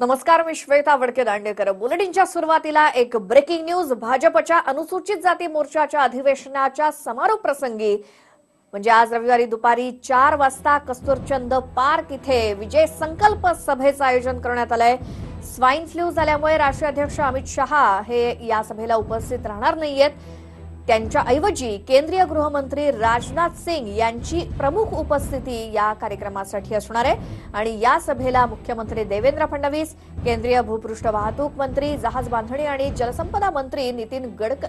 नमस्कार मी श्वेता वडके दांडेकर. बुलेटिनच्या सुरुवातीला एक ब्रेकिंग न्यूज भाजपच्या अनुसूचित जाती मोर्चाच्या अधिवेशनाच्या समारोप प्रसंगी म्हणजे आज रविवारी दुपारी चार वाजता कस्तुरचंद पार्क इथे विजय संकल्प सभेचं आयोजन करण्यात आलंय. स्वाईन फ्लू झाल्यामुळे राष्ट्रीय अध्यक्ष अमित शहा हे या सभेला उपस्थित राहणार नाहीयेत. त्यांच्याऐवजी केंद्रीय गृहमंत्री राजनाथ सिंग यांची प्रमुख उपस्थिती या कार्यक्रमासाठी असणार आहे. आणि या सभेला मुख्यमंत्री देवेंद्र फडणवीस केंद्रीय भूपृष्ठ वाहतूक मंत्री जहाज बांधणी आणि जलसंपदा मंत्री नितीन गडक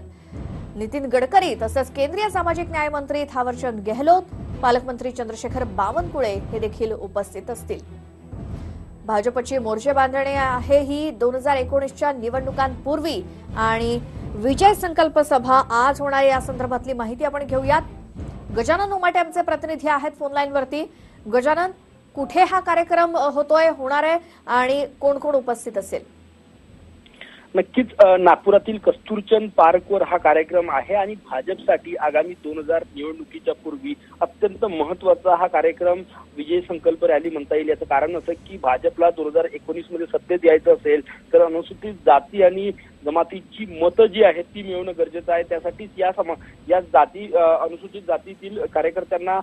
नितीन गडकरी तसंच केंद्रीय सामाजिक न्याय मंत्री थावरचंद गेहलोत पालकमंत्री चंद्रशेखर बावनकुळे हे देखील उपस्थित असतील. भाजपची मोर्चे बांधणी आहे ही दोन हजार एकोणीसच्या निवडणुकांपूर्वी आणि विजय संकल्प सभा आज होणार या संदर्भातली माहिती आपण घेऊयात. गजानन उमाटे आमचे प्रतिनिधी आहेत फोनलाईन वरती. गजानन कुठे हा कार्यक्रम होतोय होणार आहे? आणि कोण कोण उपस्थित असेल? नक्कीच नागपुरातील कस्तुरचंद पार्कवर हा कार्यक्रम आहे आणि भाजपसाठी आगामी दोन हजार निवडणुकीच्या पूर्वी अत्यंत महत्त्वाचा हा कार्यक्रम विजय संकल्प रॅली म्हणता येईल. याचं कारण असं की भाजपला दोन हजार एकोणीसमध्ये सत्तेत यायचं असेल तर अनुसूचित जाती आणि जमातीची मतं जी आहेत ती मिळवणं गरजेचं आहे. त्यासाठीच या समा या जाती अनुसूचित जातीतील कार्यकर्त्यांना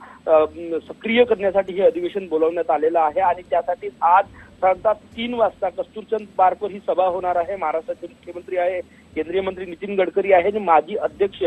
सक्रिय करण्यासाठी हे अधिवेशन बोलवण्यात आलेलं आहे आणि त्यासाठी आज साधारणतः तीन वाजता कस्तुरचंद पार्कवर ही सभा होणार आहे. महाराष्ट्राचे मुख्यमंत्री आहे केंद्रीय मंत्री नितीन गडकरी आहे आणि माजी अध्यक्ष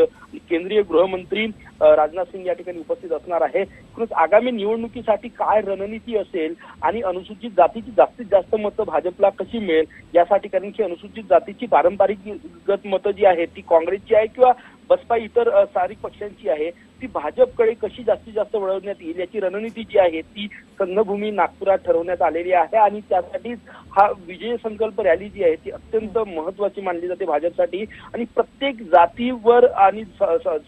केंद्रीय गृहमंत्री राजनाथ सिंग या ठिकाणी उपस्थित असणार आहे. एकूणच आगामी निवडणुकीसाठी काय रणनीती असेल आणि अनुसूचित जातीची जास्तीत जास्त मतं भाजपला कशी मिळेल यासाठी कारण की अनुसूचित जातीची पारंपरिक मतं जी आहेत ती काँग्रेसची आहे किंवा बसपा इतर सारी पक्षांची आहे. ती भाजपकडे कशी जास्तीत जास्त वळवण्यात येईल याची रणनीती जी आहे ती संघभूमी नागपुरात ठरवण्यात आलेली आहे आणि त्यासाठीच हा विजय संकल्प रॅली जी आहे ती अत्यंत महत्वाची मानली जाते भाजपसाठी. आणि प्रत्येक जातीवर आणि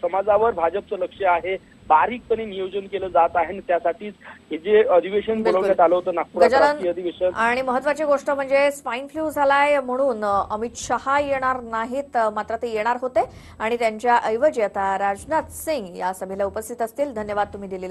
समाजावर भाजपचं लक्ष आहे बारीकपणे नियोजन केलं जात आहे आणि त्यासाठीच हे जे अधिवेशन. बोलवण्यात आलं होतं नागपुरात राष्ट्रीय अधिवेशन. आणि महत्वाची गोष्ट म्हणजे स्वाईन फ्लू झालाय म्हणून अमित शहा येणार नाहीत मात्र ते येणार होते. आणि त्यांच्या ऐवजी आता राजनाथ सिंग या सभेला उपस्थित असतील. धन्यवाद तुम्ही दिलेले